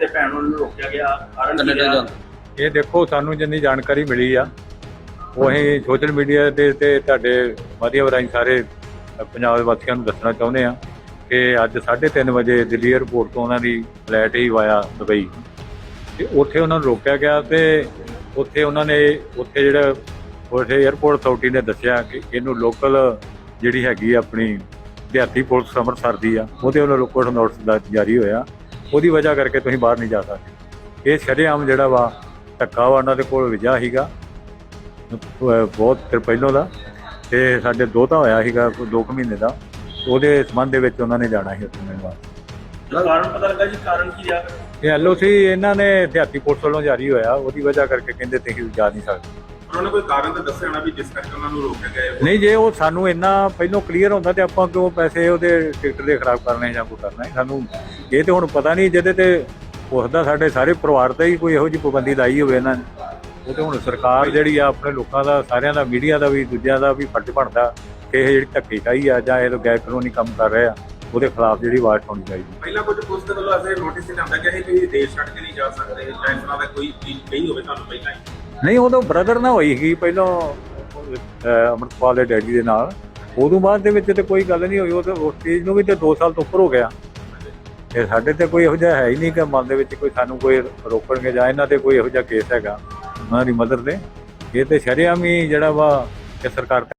ਤੇ ਭੈਣ ਨੂੰ ਰੋਕਿਆ ਗਿਆ ਕਾਰਨ ਕੀ ਰਿਹਾ? ਇਹ ਦੇਖੋ ਸਾਨੂੰ ਜਿੰਨੀ ਜਾਣਕਾਰੀ ਮਿਲੀ ਆ ਉਹ ਅਸੀਂ ਸੋਸ਼ਲ ਮੀਡੀਆ ਦੇ ਤੇ ਤੁਹਾਡੇ ਮਾਧਿਅਮ ਰਾਹੀਂ ਸਾਰੇ ਪੰਜਾਬ ਦੇ ਵਾਸੀਆਂ ਨੂੰ ਦੱਸਣਾ ਚਾਹੁੰਦੇ ਆ ਕਿ ਅੱਜ 3:30 ਵਜੇ ਦਿੱਲੀ 에ਅਰਪੋਰਟ ਤੋਂ ਉਹਨਾਂ ਦੀ ਫਲਾਈਟ ਹੀ ਵਾਇਆ ਦੁਬਈ। ਤੇ ਉੱਥੇ ਉਹਨਾਂ ਨੂੰ ਰੋਕਿਆ ਗਿਆ ਤੇ ਉੱਥੇ ਉਹਨਾਂ ਨੇ ਉੱਥੇ ਜਿਹੜਾ ਉੱਥੇ 에ਅਰਪੋਰਟ ਅਥਾਰਟੀ ਨੇ ਦੱਸਿਆ ਕਿ ਇਹਨੂੰ ਲੋਕਲ ਜਿਹੜੀ ਹੈਗੀ ਆਪਣੀ ਦਿਹਾਤੀ ਪੁਲਿਸ ਅੰਮ੍ਰਿਤਸਰ ਦੀ ਆ ਉਹਦੇ ਵੱਲੋਂ ਲੋਕਲ ਨੋਟਿਸ ਦਾ ਜਾਰੀ ਹੋਇਆ। ਉਹਦੀ ਵਜ੍ਹਾ ਕਰਕੇ ਤੁਸੀਂ ਬਾਹਰ ਨਹੀਂ ਜਾ ਸਕਦੇ। ਇਹ ਸ਼ਰੇਆਮ ਜਿਹੜਾ ਵਾ ਧੱਕਾ ਵਾ ਉਹਨਾਂ ਦੇ ਕੋਲ ਵਿਜਾ ਸੀਗਾ। ਬਹੁਤ ਚਿਰ ਪਹਿਲੋਂ ਦਾ। ਤੇ ਸਾਡੇ ਦੋਤਾ ਹੋਇਆ ਸੀਗਾ ਕੁ ਮਹੀਨੇ ਦਾ। ਉਹਦੇ ਸੰਬੰਧ ਦੇ ਵਿੱਚ ਉਹਨਾਂ ਨੇ ਜਾਣਾ ਸੀ ਉੱਥੇ ਮਿਲਣ ਵਾਸਤੇ। ਕਾਰਨ ਪਤਾ ਲੱਗਾ ਜੀ ਕਾਰਨ ਕੀ ਰਿਹਾ ਇਹ ਐਲਓਸੀ ਇਹਨਾਂ ਨੇ ਦਿਹਾਤੀ ਪੁਲਿਸ ਵੱਲੋਂ ਜਾਰੀ ਹੋਇਆ। ਉਹਦੀ ਵਜ੍ਹਾ ਕਰਕੇ ਕਹਿੰਦੇ ਤੁਸੀਂ ਜਾ ਨਹੀਂ ਸਕਦੇ। ਉਹਨਾਂ ਨੇ ਕੋਈ ਕਾਰਨ ਤਾਂ ਦੱਸਿਆ ਹੋਣਾ ਵੀ ਜਿਸ ਕਰਕੇ ਉਹਨਾਂ ਨੂੰ ਰੋਕਿਆ ਗਿਆ ਹੈ? ਨਹੀਂ ਜੇ ਉਹ ਸਾਨੂੰ ਇੰਨਾ ਪਹਿਲੋਂ ਕਲੀਅਰ ਹੁੰਦਾ ਤੇ ਆਪਾਂ ਕਿਉਂ ਪੈਸੇ ਉਹਦੇ ਟਿਕਟ ਦੇ ਖਰਾਬ ਕਰਨੇ ਜਾਂ ਕੋਈ ਕਰਨਾ ਸਾਨੂੰ ਇਹ ਤੇ ਹੁਣ ਪਤਾ ਨਹੀਂ ਜਿਹਦੇ ਤੇ ਉਸਦਾ ਸਾਡੇ ਸਾਰੇ ਪਰਿਵਾਰ ਤੇ ਹੀ ਕੋਈ ਇਹੋ ਜਿਹੀ ਪਾਬੰਦੀ ਲਾਈ ਹੋਵੇ ਇਹਨਾਂ ਨੇ। ਉਹ ਤੇ ਹੁਣ ਸਰਕਾਰ ਜਿਹੜੀ ਆ ਆਪਣੇ ਲੋਕਾਂ ਦਾ ਸਾਰਿਆਂ ਦਾ ਮੀਡੀਆ ਦਾ ਵੀ ਦੂਜਿਆਂ ਦਾ ਵੀ ਫਰਜ਼ ਬਣਦਾ ਕਿ ਇਹ ਜਿਹੜੀ ਧੱਕੇਸ਼ਾਹੀ ਆ ਜਾਂ ਇਹ ਗੈਰ ਕਾਨੂੰਨੀ ਕੰਮ ਕਰ ਰਹੇ ਆ ਉਹਦੇ ਖਿਲਾਫ ਜਿਹੜੀ ਆਵਾਜ਼ ਉਠਾਉਣੀ ਚਾਹੀਦੀ ਪਹਿਲਾਂ ਕੁਝ ਪੁਲਿਸ ਦੇ ਵੱਲੋਂ ਅਸੇ ਨੋਟਿਸ ਸੀ ਕਿ ਤੁਸੀਂ ਦੇਸ਼ ਛੱਡ ਕੇ ਨਹੀਂ ਜਾ ਸਕਦੇ ਜਾਂ ਇਸ ਤਰ੍ਹਾਂ ਦਾ ਕੋਈ ਚੀਜ਼ ਕਹੀ ਹੋਵੇ ਤੁਹਾਨੂੰ ਪਹਿਲਾਂ ਹੀ? ਨਹੀਂ ਉਦੋਂ ਬ੍ਰਦਰ ਨਾ ਹੋਈ ਸੀ ਪਹਿਲਾਂ ਅਹ, ਅੰਮ੍ਰਿਤਪਾਲ ਦੇ ਡੈਡੀ ਦੇ ਨਾਲ। ਉਦੋਂ ਬਾਅਦ ਦੇ ਵਿੱਚ ਤੇ ਕੋਈ ਗੱਲ ਨਹੀਂ ਹੋਈ ਉਹ ਤੇ ਉਸ ਚੀਜ਼ ਨੂੰ ਵੀ ਤੇ 2 ਸਾਲ ਤੋਂ ਉੱਪਰ ਹੋ ਗਿਆ। ਤੇ ਸਾਡੇ ਤੇ ਕੋਈ ਇਹੋ ਜਿਹਾ ਹੈ ਹੀ ਨਹੀਂ ਕਿ ਮਨ ਦੇ ਵਿੱਚ ਕੋਈ ਸਾਨੂੰ ਕੋਈ ਰੋਕਣਗੇ ਜਾਂ ਇਹਨਾਂ ਤੇ ਕੋਈ ਇਹੋ ਜਿਹਾ ਕੇਸ ਹੈਗਾ ਉਹਨਾਂ ਦੀ ਮਦਰ ਦੇ ਇਹ ਤੇ ਸ਼ਰੇਆਮ ਹੀ ਜਿਹੜਾ ਵਾ ਕਿ ਸਰਕਾਰ